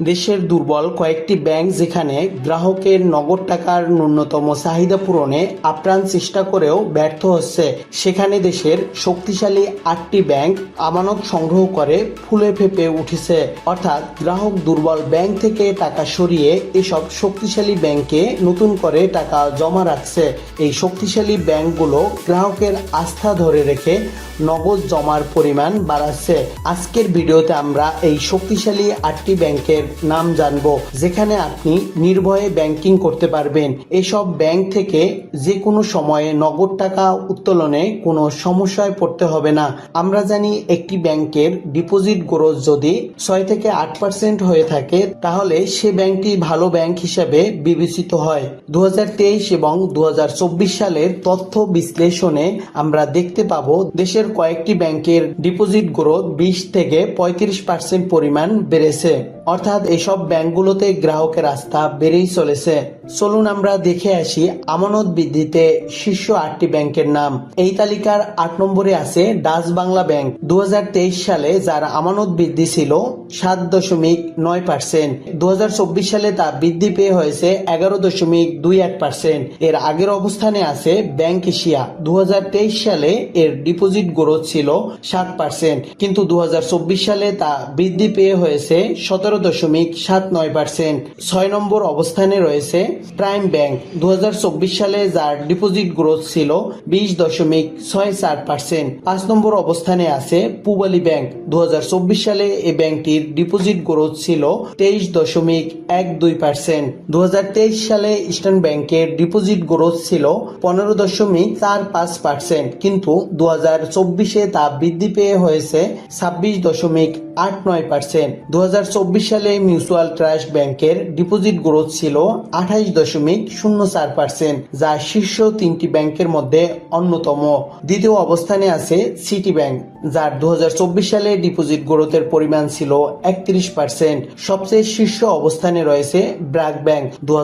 দেশের দুর্বল কয়েকটি ব্যাংক যেখানে গ্রাহকের নগদ টাকার ন্যূনতম চাহিদা পূরণে আপ্রাণ চেষ্টা করেও ব্যর্থ হচ্ছে। সেখানে দেশের শক্তিশালী আটটি ব্যাংক আমানত সংগ্রহ করে ফুলে ফেপে উঠেছে। অর্থাৎ গ্রাহক দুর্বল ব্যাংক থেকে টাকা সরিয়ে এসব শক্তিশালী ব্যাংকে নতুন করে টাকা জমা রাখছে। এই শক্তিশালী ব্যাংকগুলো গ্রাহকের আস্থা ধরে রেখে নগদ জমার পরিমাণ বাড়াচ্ছে। আজকের ভিডিওতে আমরা এই শক্তিশালী আটটি ব্যাংকের নাম জানব। যেখানে আপনি নির্ভয়ে ব্যাংকিং করতে পারবেন। এসব ব্যাংক থেকে যে কোনো সময়ে নগদ টাকা উত্তোলনে কোনো সমস্যায় পড়তে হবে না। আমরা জানি একটি ব্যাংকের ডিপোজিট গ্রোথ যদি ছয় থেকে আট পার্সেন্ট হয়ে থাকে, তাহলে সে ব্যাংকটি ভালো ব্যাংক হিসাবে বিবেচিত হয়। দু হাজার তেইশ এবং দু হাজার চব্বিশ সালের তথ্য বিশ্লেষণে আমরা দেখতে পাবো, দেশের কয়েকটি ব্যাংকের ডিপোজিট গ্রোথ বিশ থেকে পঁয়ত্রিশ পার্সেন্ট পরিমাণ বেড়েছে। অর্থাৎ এসব ব্যাংকগুলোতে গ্রাহকের আস্থা বেড়েই চলেছে। চলুন আমরা দেখে আসি আমানত বৃদ্ধিতে শীর্ষ আটটি ব্যাংকের নাম। এই তালিকার আট নম্বরে আছে ডাচ বাংলা ব্যাংক। দু হাজার তেইশ সালে যার আমানত বৃদ্ধি ছিল সাত দশমিক নয় পার্সেন্ট। দু হাজার চব্বিশ সালে তা বৃদ্ধি পেয়ে হয়েছে এগারো দশমিক দুই এক পার্সেন্ট। এর আগের অবস্থানে আছে ব্যাংক এশিয়া। দু হাজার তেইশ সালে এর ডিপোজিট গ্রোথ ছিল সাত পার্সেন্ট। কিন্তু দু হাজার চব্বিশ সালে তা বৃদ্ধি পেয়ে হয়েছে সতেরো দশমিক সাত নয় পার্সেন্ট। ছয় নম্বর অবস্থানে রয়েছে প্রাইম ব্যাংক দু হাজার চব্বিশ সালে যার ডিপোজিট গ্রোথ ছিল বিশ দশমিক ছয় চার পার্সেন্ট। পাঁচ নম্বর অবস্থানে আছে পুবালি ব্যাংক। দু হাজার চব্বিশ সালে এই ব্যাংকটির ডিপোজিট গ্রোথ ছিল তেইশ দশমিক এক দুই পার্সেন্ট। দু সালে ইস্টার্ন ব্যাংকের ডিপোজিট গ্রোথ ছিল পনেরো দশমিক চার পাঁচ পার্সেন্ট। কিন্তু দু হাজার চব্বিশে তা বৃদ্ধি পেয়ে হয়েছে ছাব্বিশ দশমিক আট নয় পার্সেন্ট। দুহাজার চব্বিশ সালে মিউচুয়াল ট্রাস্ট ব্যাংকের ডিপোজিট গ্রোথ ছিল আঠাইশ দশমিক শূন্য চার পার্সেন্ট যা শীর্ষ তিনটি ব্যাংকের মধ্যে অন্যতম। দ্বিতীয় অবস্থানে আছে সিটি ব্যাংক যার দু সালে ডিপোজিট গ্রোথের পরিমাণ ছিল একত্রিশ পার্সেন্ট সবচেয়ে শীর্ষ অবস্থানে রয়েছে ব্র্যাক ব্যাংক দু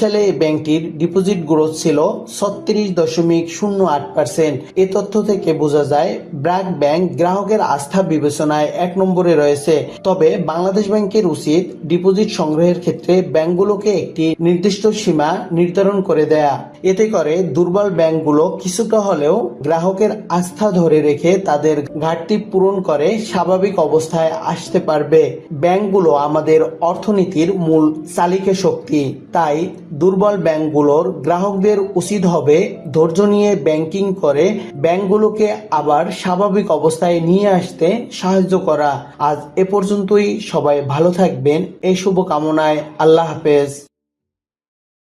সালে এই ব্যাংকটির ডিপোজিট গ্রোথ ছিল ছত্রিশ দশমিক শূন্য আট পার্সেন্ট এ তথ্য থেকে বোঝা যায়, ব্র্যাক ব্যাংক গ্রাহকের আস্থা বিবেচনায় এক নম্বরে রয়েছে। তবে বাংলাদেশ ব্যাংকের উচিত ডিপোজিট সংগ্রহের ক্ষেত্রে ব্যাংকগুলোকে একটি নির্দিষ্ট সীমা নির্ধারণ করে দেয়া। এতে করে দুর্বল ব্যাংকগুলো কিছুটা হলেও গ্রাহকের আস্থা ধরে রেখে তাদের ঘাটতি পূরণ করে স্বাভাবিক অবস্থায় আসতে পারবে। ব্যাংকগুলো আমাদের অর্থনীতির মূল চালিকা শক্তি। তাই দুর্বল ব্যাংকগুলোর গ্রাহকদের উচিত হবে ধৈর্য নিয়ে ব্যাংকিং করে ব্যাংকগুলোকে আবার স্বাভাবিক অবস্থায় নিয়ে আসতে সাহায্য করা। আজ এ পর্যন্তই। সবাই ভালো থাকবেন। এই শুভকামনায় আল্লাহ হাফেজ।